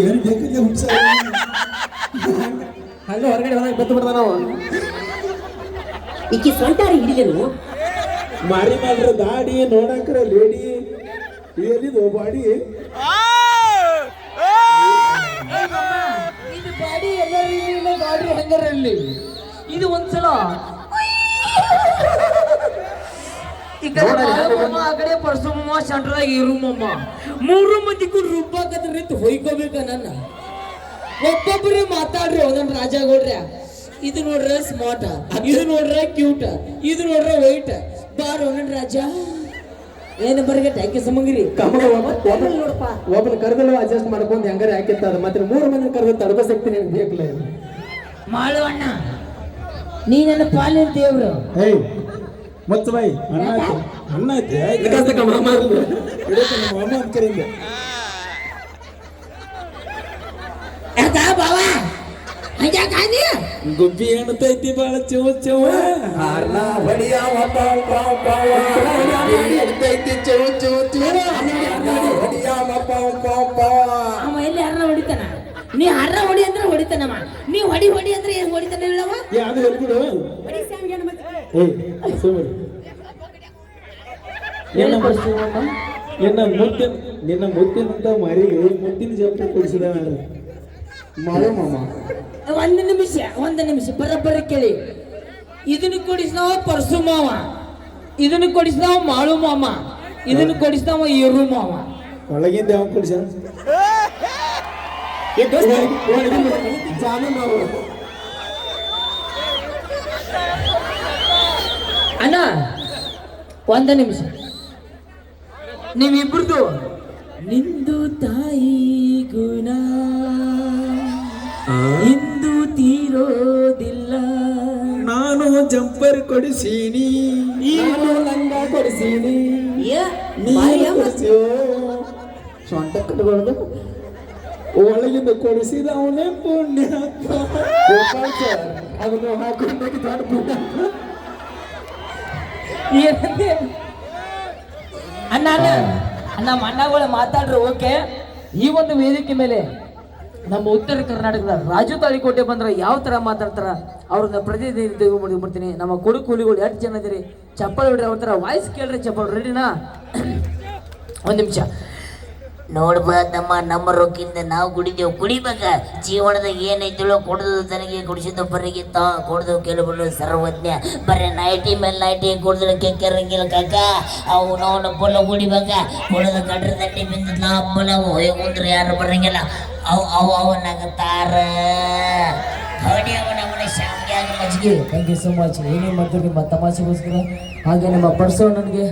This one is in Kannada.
ಏನು ಬೇಕಿದ್ರೆ ಹುಡ್ಸ ಹಂಗ ಹೊರಗಡೆ ಹೋದಾಗ ಬತ್ತು ಬಿಡ್ದ ನಾವು ಈಕಿ ಸೊಂಟಾರಿ ಹಿಡಿದನು ಮಾರಿ ಮಾಡ್ರ ದಾಡಿ ನೋಡಕ್ರ ಲೇಡಿ ಎಲ್ಲಿದು ಬಾಡಿ ಇದು ಎಲ್ಲ ಎಲ್ಲರಿಲ್ಲ ಗಾಡಿ ಹಂಗರಲ್ಲಿ ಇದು ಒಂದ್ಸಲ ಈ ಕಡೆ ಬಾಳಮ್ಮ, ಆ ಕಡೆ ಪರ್ಸುಮಮ್ಮ ಸೆಂಟ್ರದಾಗ ಇರುಮಮ್ಮ ಮೂರು ಮಂದಿ ಕೂಡ ರೀತಿ ಹೊಯ್ಕೋಬೇಕ ನನ್ನ. ಒಬ್ಬೊಬ್ಬರೇ ಮಾತಾಡ್ರಿ ರಾಜಾ ರಾಜಗೌಡ್ರ. ಇದು ನೋಡ್ರ ಸ್ಮಾರ್ಟ್ ಇದು ನೋಡ್ರ ಕ್ಯೂಟ್ ಇದು ನೋಡ್ರ ವೈಟ್ ಬಾರ ಒಂದೊಂದು ರಾಜ. ಏನು ಬರ್ಗಟ್ಟ ಯಾಕೆ ಸಮಂಗಿರಿ. ಕಮಲ ನೋಡಪ್ಪ. ಒಬ್ಬನ ಕರೆದಲ್ಲ ಅಡ್ಜಸ್ಟ್ ಮಾಡ್ಕೊಂಡು ಹೆಂಗಾರ ಹಾಕಿತ್ತ ಅದು. ಮತ್ತೆ ಮೂರು ಮಂದಿ ಕರೆದ ತಡಬ ಶಕ್ತಿ ನಿನಗೆ ಬೇಕಲ್ಲ ಮಾಳು ಅಣ್ಣ. ನೀ ನನ್ನ ಪಾಲಿನ ದೇವ್ರು. ಏಯ್ ಮತ್ತ ಬಾಯಿ ಅಣ್ಣ ಆಯ್ತು. ಅಣ್ಣ ಐತಿ ಇದಕ್ಕಂತ ಮಾಮ ನಮ್ಮ ಅಮ್ಮ. ಅಂತ ಕರೆಯಿಂದ ಗುಬ್ಬಿ ಎಣ್ತೈತಿ ಬಾಳ ಚೌ ಚೌ ಅರ್ನ ಹೊಡಿಯವ ಪಾವ್ ಪಾವ್ ಪಾವ. ಎಣ್ತೈತಿ ಚೌ ಚೌ ಚೌ ಹೊಡಿಯವ ಪಾವ್ ಪಾವ್ ಬಾ ಅವ ಎಲ್ಲಿ ಹರ್ರ ಹೊಡಿತಾನ? ನೀ ಹರ್ರ ಹೊಡಿ ಅಂದ್ರೆ ಹೊಡಿತಾನಮ್ಮ ನೀ ಹೊಡಿ ಹೊಡಿ ಅಂದ್ರೆ ಏನ್ ಹೊಡಿತಾನ ಹೇಳವ ಯಾವ್ದು ಹೇಳ್ಬಿಡು. ಏಯ್ ಸುಮ್ಮನೆ ಏನು ಪರ್ಸುಮಮ್ಮ ನಿನ್ನ ಮುತ್ತಿನ ನಿನ್ನ ಮುತ್ತಿನಂತ ಮರಿಗೆ ಮುತ್ತಿನ ಜಂಪ ಕೊಡಿಸಿದ ನಾನು ಮಾಡು ಮಾಮ ಒಂದು ನಿಮಿಷ ಒಂದು ನಿಮಿಷ ಬರಬ್ಬರ ಕೇಳಿ ಇದನ್ನು ಕೊಡಿಸಿದವ ಪರ್ಸು ಮಾವ ಇದನ್ನು ಕೊಡಿಸಿದವ ಮಾಳು ಮಾಮ ಇದನ್ನು ಕೊಡಿಸಿದವ ಇರು ಮಾವ ಒಳಗಿಂದ ಯಾವ ಕೊಡಿಸ ಜಾಮೀನು ನಾವು. ಅಣ್ಣ ಒಂದ ನಿಮಿಷ. ನೀವಿಬ್ರದ್ದು? ನಿಂದು ತಾಯಿ ಗುಣ. ಇಂದು ತೀರೋದಿಲ್ಲ. ನಾನು ಜಂಪರ್ ಕೊಡಿಸೀನಿ. ನಾನು ಲಂಗ ಕೊಡಿಸೀನಿ. ಸೊಂಟ ಕಟ್ಬಾರ್ದು ಒಳಗಿಂದ ಕೊಡಿಸಿದ ಅವನೇ ಪುಣ್ಯ. ಅದನ್ನು ಹಾಕೊಂಡು ದೊಡ್ಡ ಪುಣ್ಯ. ಏನಂತೆ? ಅಣ್ಣ ಅಣ್ಣ. ನಮ್ಮ ಅಣ್ಣಗಳು ಮಾತಾಡ್ರು ಓಕೆ? ಈ ಒಂದು ವೇದಿಕೆ ಮೇಲೆ ನಮ್ಮ ಉತ್ತರ ಕರ್ನಾಟಕದ ರಾಜು ತಾಳಿಕೋಟೆ ಬಂದ್ರೆ ಯಾವ ತರ ಮಾತಾಡ್ತಾರ? ಅವ್ರನ್ನ ಮುಡಿ ಮಾಡ್ಬಿಡ್ತೀನಿ ನಮ್ಮ ಕೊಡು ಕೂಲಿಗಳು ಎಷ್ಟು ಜನ ಇದೀರಿ? ಚಪ್ಪಲ್ ಹೊಡ್ರಿ ಅವ್ರ ತರ ವಾಯ್ಸ್ ಕೇಳ್ರಿ ಚಪ್ಪಲ್ ರೆಡಿನಾ ಒಂದು ನಿಮಿಷ. ನೋಡ್ಬ ತಮ್ಮ, ನಮ್ಮ ರೊಕ್ಕಿಂದ ನಾವು ಕುಡಿದೇವು ಕುಡಿಬೇಕ ಜೀವನದಾಗ ಏನೈತಿಳೋ ಕುಡ್ದು ತನಗೆ ಕುಡಿಸಿದ ಬರಿಗೆ ತಾ ಕುಡ್ದು ಕೆಲವರು ಸರ್ವಜ್ಞ. ಬರೀ ನೈಟಿ ಮೇಲೆ ನೈಟಿ ಕುಡಿದ್ರೆ ಕೆಕ್ಕರಂಗಿಲ್ಲ ಕಾಕ. ಅವು ನಾವು ಪೊಲ ಕುಡಿಬೇಕ ಕುಡಿದು ಕಡ್ರ ತಟ್ಟಿ ಬಿಂದ ನಾ ಬಲ ಹೋಗುಂದ್ರೆ ಯಾರು ಬರಂಗಿಲ್ಲ. ಅವು ಅವು ಅವನಾಗತ್ತಾರ ಹೊಡಿ ಅವನ ಅವನ ಆಗಿ ಮಜ್ಗಿ ಥ್ಯಾಂಕ್ ಯು ಸೋ ಮಚ್ ಏನೇ ಮಾಡ್ತೀರಿ ನಿಮ್ಮ ತಮಾಷೆಗೋಸ್ಕರ. ಹಾಗೆ ನಿಮ್ಮ ಪರ್ಸೋ ನನಗೆ.